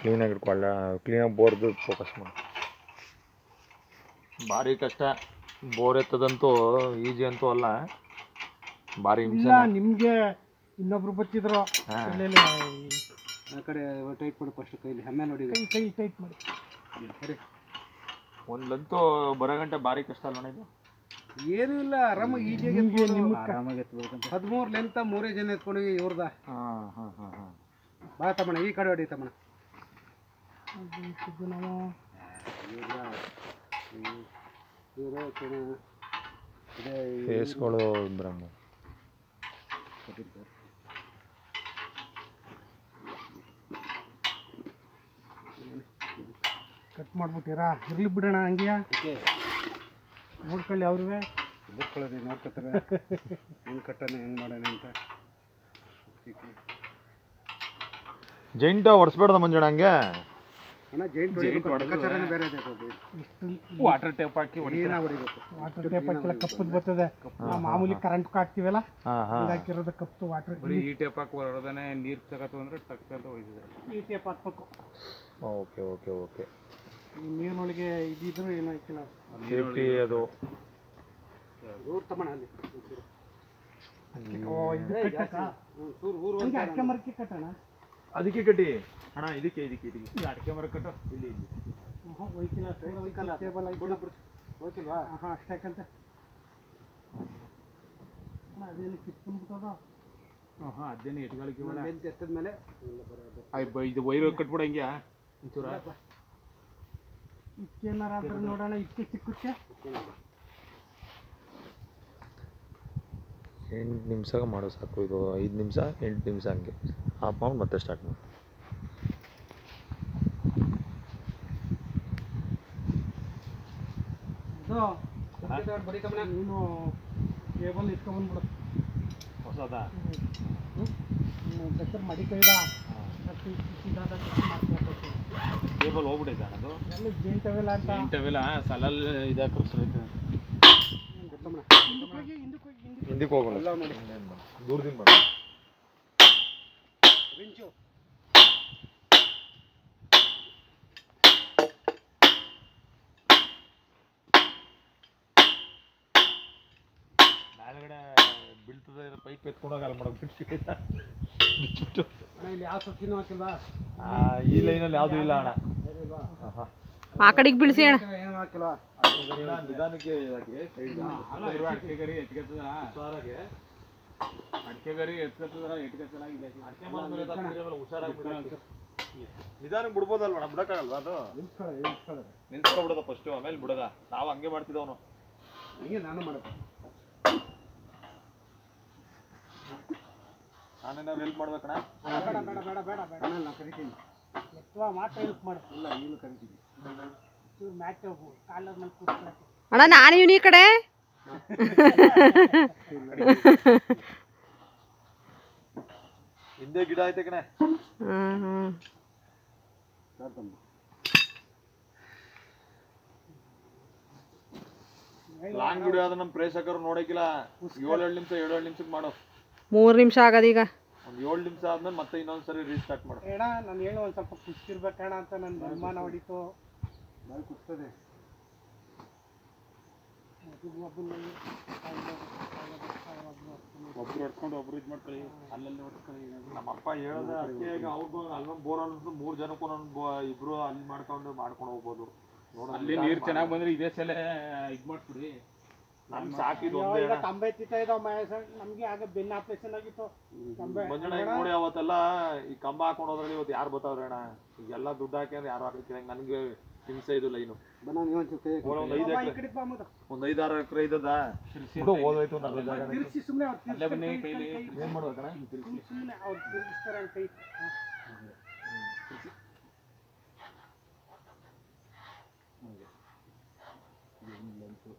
ಕ್ಲೀನಾಗಿ ಇಟ್ಕೊಳ್ಳ ಕ್ಲೀನಾಗಿ ಬೋರ್ದು ಫೋಕಸ್ ಮಾಡಿ. ಭಾರಿ ಕಷ್ಟ. ಬೋರ್ ಎತ್ತದಂತೂ ಈಜಿ ಅಂತೂ ಅಲ್ಲ. ಭಾರಿ ಇಲ್ಲ ಹಿಂಸೆ ನಿಮ್ಗೆ ಇನ್ನೊಬ್ರು ಬಚ್ಚಿದ್ರು. ಹಾ. ಆ ಕಡೆ ಟೈಟ್ ಮಾಡಿ ಫಸ್ಟ್ ಕೈಲಿ. ಹೆಮ್ಮೆ ನೋಡಿ ಕೈ ಕೈ ಟೈಟ್ ಮಾಡಿ. ಸರಿ. ಒಂದಂತೂ ಬರೋ ಗಂಟೆ ಭಾರಿ ಕಷ್ಟ ಅಲ್ಲ ಇದು ಏನೂ ಇಲ್ಲ ಆರಾಮಾಗಿ ಈಜಿಯಾಗಿ ನಿಮ್ಗೆ ನಿಮ್ಗೆ ಆರಾಮಾಗಿ ಎತ್ಬೇಕಂತ ಹದಿಮೂರು ಲೆಂತ ಮೂರೇ ಜನ ಎತ್ಕೊಂಡು ಇವ್ರದ. ಹಾಂ ಹಾಂ ಹಾಂ ಹಾಂ. ಬಾ ತಮ್ಮಣ ಈ ಕಡೆ ಹೊಡಿ ತಮ್ಮಣ ಇದು ನಾವು ಇವರು ಫೇಸ್ಗಳು ಬ್ರಹ್ಮ. ಕಟ್ ಮಾಡ್ಬಿಟ್ಟಿರಾ? ಇರ್ಲಿ ಬಿಡೋಣ ಹಂಗೆ. ಓಕೆ ನೋಡ್ಕೊಳ್ಳಿ ಅವ್ರಿಗೆ ಬುಕ್ಕೊಳ್ಳೋದು ನೋಡ್ಕೊತಾರೆ ಹೆಂಗೆ ಕಟ್ಟೋಣ ಹೆಂಗೆ ಮಾಡೋಣ ಅಂತ. ಜೈಂಟ ಹೊಡ್ಸ್ಬೇಡ್ದ ಮಂಜಣ್ಣ ಹಂಗೆ? ಅಣ್ಣ ಜೈಂಟ್ ಲೆಕ್ಕಾಚಾರನೇ ಬೇರೆ ಇದೆ ಅದು. ವಾಟರ್ ಟೇಪ್ ಹಾಕಿ ಹೊಡಿಬೇಕು. ವಾಟರ್ ಟೇಪ್ ಹಾಕಿಲ್ಲ ಕಪ್ಪದ್ ಬರ್ತದೆ. ನಾವು ಮಾಮೂಲಿ ಕರೆಂಟ್ ಹಾಕ್ತಿವಲ್ಲ? ಹಾಂ ಹಾಂ. ಹಾಕಿರೋದು ಕಪ್ಪು ವಾಟರ್ ಈ ಟೇಪ್ ಹಾಕಿ ಹೊರಡೋದನೆ ನೀರ್ ತಗತ್ತು ಅಂದ್ರೆ ಟಕ್ ಅಂತ ಹೋಯ್ತದೆ. ಈ ಟೇಪ್ ಹಾಕ್ಬೇಕು. Okay okay okay. ಈ ನೀರಿನೊಳಗೆ ಇದಿದ್ರು ಏನೂ ಹಾಕಿಲ್ಲ. ಸೇಫ್ಟಿ ಅದು. ಊರು ಅಲ್ಲಿ. ಓ ಇದು ಕಟ್ಟಕ್ಕ? ಊರು ಊರು ಹಂಗೆ ಅಡಿಕೆ ಮರಕ್ಕೆ ಕಟ್ಟೋಣ? ಅದಕ್ಕೆ ಕಟ್ಟಿ. ಅಣ್ಣ ಇದಕ್ಕೆ ಇದಕ್ಕೆ ಇದಕ್ಕೆ. ಅಡಿಕೆ ಮರ ಕಟ್ಟ. ಇಲ್ಲಿ ಇಲ್ಲಿ. ಟೇಬಲ್ ಆಯ್ತು. ಹೋಯ್ತಿಲ್ವಾ? ಹಾಂ ಅದೇನು ಕಿತ್ಕೊಂಡ್ಬಿಟ್ಟದ ಹಾಂ ಅದೇನು ಇಟ್ಕೊಳಕ್ಕೆ ಎತ್ತದ ಮೇಲೆ. ಇದು ವೈರ್ ಕಟ್ಬಿಡ ಹಿಂಗೆ. ಒಂಚೂರ. ಇಕ್ಕೇನಾರ ಆದ್ರೆ ನೋಡೋಣ ಇಕ್ಕೆ ಸಿಕ್ಕುತ್ತೆ. ಎಂಟು ನಿಮಿಷ ಮಾಡೋ ಸಾಕು ಇದು ಐದು ನಿಮಿಷ ಎಂಟು ನಿಮಿಷ ಹಂಗೆ. ಆಫ್ ಮಾಡಿ ಮತ್ತೆ ಸ್ಟಾರ್ಟ್ ಮಾಡಿ. ನೀನು ಕೇಬಲ್ ಹೊಸದಾ? ಬೇಕಾದ್ರೆ ಮಡಿ ಕೈದ? ಮತ್ತೆ ಇದಾದ ಮಾಡ್ಕೊಳ್ಬೇಕು ಟೇಬಲ್ ಹೋಗ್ಬಿಟ್ಟೈತೆ ಅದು ಎಲ್ಲ ಜೇಂಟವೆಲ್ಲ ಅಂತ? ಸಲಲ್ ತಮ್ಮಣ ಹಿಂದಕ್ಕೆ ಹೋಗಿ ಹಿಂದಕ್ಕೆ ಹೋಗಿ ಹಿಂದಕ್ಕೆ ಹಿಂದಕ್ಕೆ ಹೋಗೋಣ. ದೂರದಿಂದ ಬರೋಣ ಮೇಲ್ಗಡೆ ಬೀಳ್ತದೆ ಪೈಪ್ ಎತ್ಕೊಂಡೋಗಲ್ಲ ಅಲ್ಲಿ ಮಾಡಕ್ ಬಿಟ್ಟು ಅಣ್ಣ ಇಲ್ಲಿ ಯಾವ ಸೊಕ್ಕಿನೂ ಹಾಕಿಲ್ವಾ? ಈ ಲೈನಲ್ಲಿ ಯಾವುದೂ ಇಲ್ಲ ಅಣ್ಣ. ಆಹಾ. ಆ ಕಡೆಗೆ ಬೀಳಿಸಿ ಅಣ್ಣ ನಿಧಾನ ಬಿಡ್ಬೋದಲ್ವ ಅಣ್ಣ ಬಿಡಕ್ಕಾಗಲ್ವಾ ಅದು ನಿಂತ್ಕೊಬಿಡೋದ ಫಸ್ಟ್ ಆಮೇಲೆ ಬಿಡೋದ ನಾವು ಹಂಗೆ ಮಾಡ್ತಿದ್ದವನು ಹಂಗೆ ನಾನು ಮಾಡೋದು ನಾನೇನಾದ್ರು ಹೆಲ್ಪ್ ಮಾಡ್ಬೇಕಣ್ಣ ಬೇಡ ಬೇಡ ಬೇಡ ಬೇಡ ಬೇಡ ನಾನು ಕರಿತೀನಿ ಎತ್ತುವ ಮಾತ್ರ ಹೆಲ್ಪ್ ಮಾಡು ಇಲ್ಲ ಈಗಲೂ ಕರಿತೀನಿ. ಚೂರು ಮ್ಯಾಚ್ ಕಾಲರ್ ಮೇಲೆ ಅಣ್ಣ ನಾನು ಇವನು ಈ ಕಡೆ. ಹಿಂದೆ ಗಿಡ ಐತೆ ಕಣೆ. ಹ್ಮ್ ಹ್ಮ್ ಲಾಂಗ್ ವಿಡಿಯೋ ಆದ್ರೆ ನಮ್ಮ ಪ್ರೇಕ್ಷಕರು ನೋಡಕ್ಕಿಲ್ಲ. ಏಳೇಳು ನಿಮಿಷ ಏಳೇಳು ನಿಮಿಷಕ್ಕೆ ಮಾಡೋ. ಮೂರು ನಿಮಿಷ ಆಗದೀಗ. ಒಂದು ಏಳು ನಿಮಿಷ ಆದ್ಮೇಲೆ ಮತ್ತೆ ಇನ್ನೊಂದ್ಸರಿ ರೀಸ್ಟಾರ್ಟ್ ಮಾಡು. ಅಣ್ಣ ನಾನು ಹೇಳು ಒಂದು ಸ್ವಲ್ಪ ಕುಸ್ತಿರ್ಬೇಕಣ ಅಂತ ನನ್ನ ಅನುಮಾನ ಹೊಡಿತು. ಬಾಯಿ ಕುಸ್ತದೆ. ಒಬ್ರು ಹೊಡ್ಕೊಂಡು ಒಬ್ರು ಇದು ಮಾಡ್ಕೊಳ್ಳಿ. ಅಲ್ಲಲ್ಲಿ ಹೊಡ್ಕೊಳ್ಳಿ. ನಮ್ಮಪ್ಪ ಹೇಳ್ದ ಅದಕ್ಕೆ ಈಗ ಅವ್ರಿಗೂ ಅಲ್ಲೊಂದು ಬೋರ್ ಅನ್ನೋದು ಮೂರು ಜನಕ್ಕೂ ಒಂದೊಂದು ಬೋ ಇಬ್ರು ಅಲ್ಲಿ ಮಾಡ್ಕೊಂಡು ಮಾಡ್ಕೊಂಡು ಹೋಗ್ಬೋದು. ನೋಡಿ ಅಲ್ಲಿ ನೀರು ಚೆನ್ನಾಗಿ ಬಂದ್ರೆ ಇದೇ ಸಲ ಇದು ಮಾಡ್ಬಿಡಿ ನನ್ ಸಾಕಿದ್ ಒಂದೇ ಈಗ ಅಣ್ಣ. ಕಂಬೆ ಎತ್ತಿತಾ ಇದ್ದಾವ ಮಹೇಶ ನಮಗೆ ಆಗ ಬೆನ್ನ ಆಪರೇಷನ್ ಆಗಿತ್ತು. ಮಂಜಣ್ಣ ನೋಡಿ ಅವತ್ತೆಲ್ಲ ಈ ಕಂಬ ಹಾಕೊಂಡು ಹೋದ್ರಲ್ಲಿ ಇವತ್ತು ಯಾರು ಬರ್ತಾವ್ರೆ ಅಣ್ಣ? ಈಗೆಲ್ಲ ದುಡ್ಡು ಹಾಕಿ ಅಂದ್ರೆ ಯಾರು ಹಾಕಿ ನನ್ಗೆ ಹಿಂಸೆ ಇದು ಲೈನು ಬನ್ನ ನೀವು ಒಂಚೂರು ಕೈ ಹಾಕಿ. ಒಂದು ಐದು ಅಮ್ಮ, ಎಕರೆ ಕಡೆ ಬಾ ಮುದ. ಒಂದು ಐದಾರು ಎಕರೆ ಇದ್ದದ? ತಿರ್ಗ್ಸಿ ಅವ್ರು ತಿರ್ಗಿಸ್ತಾರೆ ಕೈ- ಸುಮ್ನೆ ಅವ್ರು ತಿರ್ಗಿಸ್ತಾರೆ ಅಂತ ಕೈ ಹ. ಇದೊಂದು ಅಂತ ಹಿಂಸೆ ಈ ಕಡೆ ಶ್ರದ್ಧೆ ಹಿಡಿತಾ ಇರಂಗ ಹಿಂಗೆ ಕಡೆ ಕುಕ್ಕಿ ಕುಕ್ಕಿ ಹೋಗ್ ಮಧು ಆಚೆಗೆ.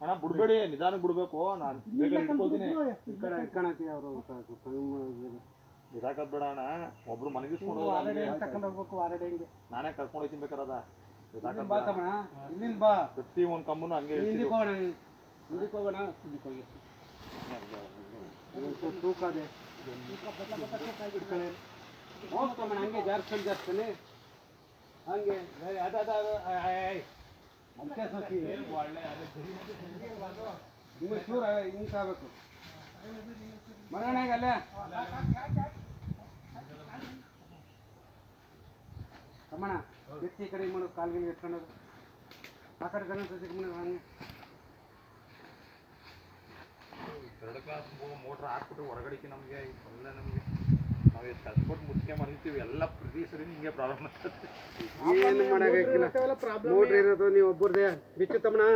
ಅಣ್ಣ ಬಿಡ್ಬೇಡಿ ನಿಧಾನಕ್ಕೆ ಬಿಡ್ಬೇಕು. ನಾನು ಇಟ್ಕೊಳ್ತೀನಿ ಈ ಕಡೆ ಇಟ್ಕೊಳತಿ ಅವರು ಬೇಡ ಅಣ್ಣ. ಒಬ್ರು ಮನಗಿಸ್ಕೊಂಡು ಆರಡಿ ತಕೊಂಡ್ ಹೋಗ್ಬೇಕು ಆರಡಿ ಹಿಂಗೆ. ನಾನೇ ಕರ್ಕೊಂಡು ಹೋಗ್ತೀನಿ ಬೇಕಾರದ ಬಾ ಬೇಡ. ಇಲ್ಲಿಂದ ಬಾ. ಪ್ರತಿ ಒಂದ್ ಕಂಬನು ಹಂಗೆ ಹಿಂದಕ್ಕೆ. ಹೋಗೋಣ ಹಿಂದಕ್ಕೆ ಹೋಗೋಣ. ಹಿಂದಕ್ಕೆ ಹೋಗಿ ಒಂಚೂರು ತೂಕ ಅದೇ ಹೋಗ್ತಮ್ಮಣ್ಣ ಹಂಗೆ ಜಾರ್ಸ್ಕೊಂಡು ಜಾರ್ಸ್ತಾನೆ ಹಂಗೆ ಏ, ಮತ್ತೆ ಸೊಸಿ ಹಿಂಗೆ ಚೂರ ಹಿಂಗೆ ಸಾಗಬೇಕು ಮರणाಗ ಅಲ್ಲೇ? ತಮ್ಮಣ್ಣ ಎತ್ತಿ ಈ ಕಡೆ ಹಿಂಗ್ ಮಾಡು ಕಾಲ್ಗಿಲ್ ಎತ್ಕೊಂಡೋದು ಆ ಕಡೆ ಗಣೇಶ ಮಾಡೋದು ಹಂಗೆ. ಎರಡು ಕ್ಲಾಸ್ ಮೋಟ್ರ್ ಹಾಕ್ಬಿಟ್ಟು ಹೊರಗಡೆಗೆ ನಮಗೆ ಒಳ್ಳೆ ನಮಗೆ. ಮಾಡಿರ್ತೀವಿ ಮುಚ್ಕೆ ಮರಿತೀವಿ ಎಲ್ಲ ಪ್ರತಿ ಸರಿ ಹಿಂಗೆ ಪ್ರಾಬ್ಲಮ್ ಆಗ್ತದೆ. ಏನು ಮಾಡೋಕ್ಕಾಗಿಲ್ಲ ನೋಡ್ರಿ ಇರೋದು ನೀವು ಒಬ್ಬರದೇ ಬಿಚ್ಚು ತಮ್ಮಣ್ಣ.